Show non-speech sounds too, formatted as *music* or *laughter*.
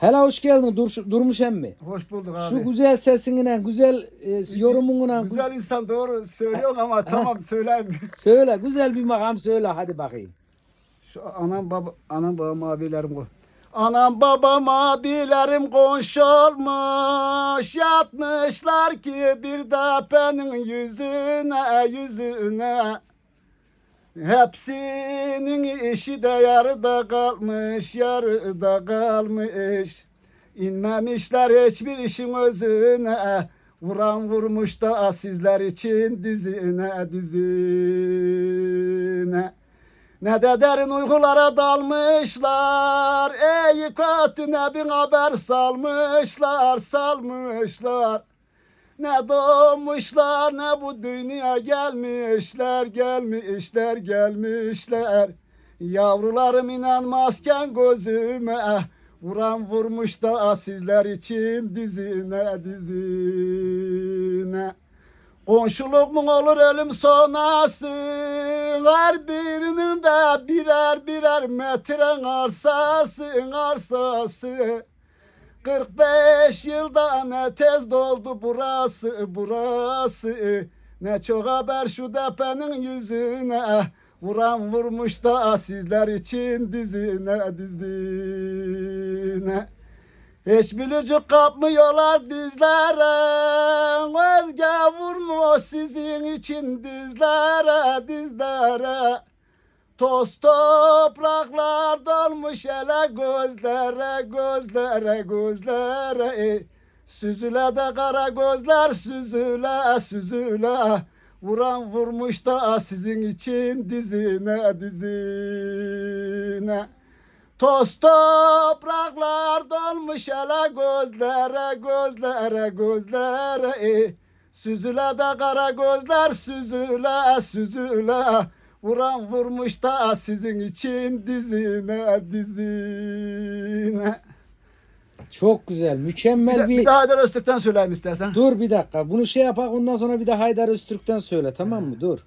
Hele hoş geldin Dur, Durmuş emmi. Hoş bulduk abi. Şu güzel sesinle, güzel e, yorumunla Güzel insan doğru söylüyorsun ama *laughs* tamam söyleyeyim. *laughs* söyle, güzel bir makam söyle hadi bakayım. Şu anam baba anam babam abilerim ko. Anam babam abilerim komşu olmuş yatmışlar ki bir de benim yüzüne yüzüne. Hepsinin işi de yarıda kalmış, yarıda kalmış. İnmemişler hiçbir işin özüne. Vuran vurmuş da sizler için dizine dizine. Ne de derin uykulara dalmışlar. Ey kötü ne bin haber salmışlar, salmışlar. Ne doğmuşlar ne bu dünya gelmişler, gelmişler, gelmişler. Yavrularım inanmazken gözüme Vuran vurmuş da sizler için dizine dizine. Komşuluk mu olur ölüm sonrası Her birinin de birer birer metre arsası arsası 45 yılda ne tez doldu burası burası. Ne çok haber şu depenin yüzüne. Vuran vurmuş da sizler için dizine dizine. Hiç bülücük kapmıyorlar dizlere. Özge vurmuş sizin için dizlere dizlere Toz topraklar dolmuş ele gözlere gözlere gözlere. Süzüle de kara gözler süzüle süzüle. Vuran vurmuş da sizin için dizine dizine. Toz topraklar dolmuş hele gözlere gözlere gözlere. Süzüle de kara gözler süzüle süzüle Vuran vurmuş da sizin için dizine dizine Çok güzel, Bir, mükemmel de, bir... bir daha Haydar Öztürk'ten söyleyeyim istersen. Dur bir dakika, bunu şey yapak ondan sonra bir de Haydar Öztürk'ten söyle tamam mı? Dur.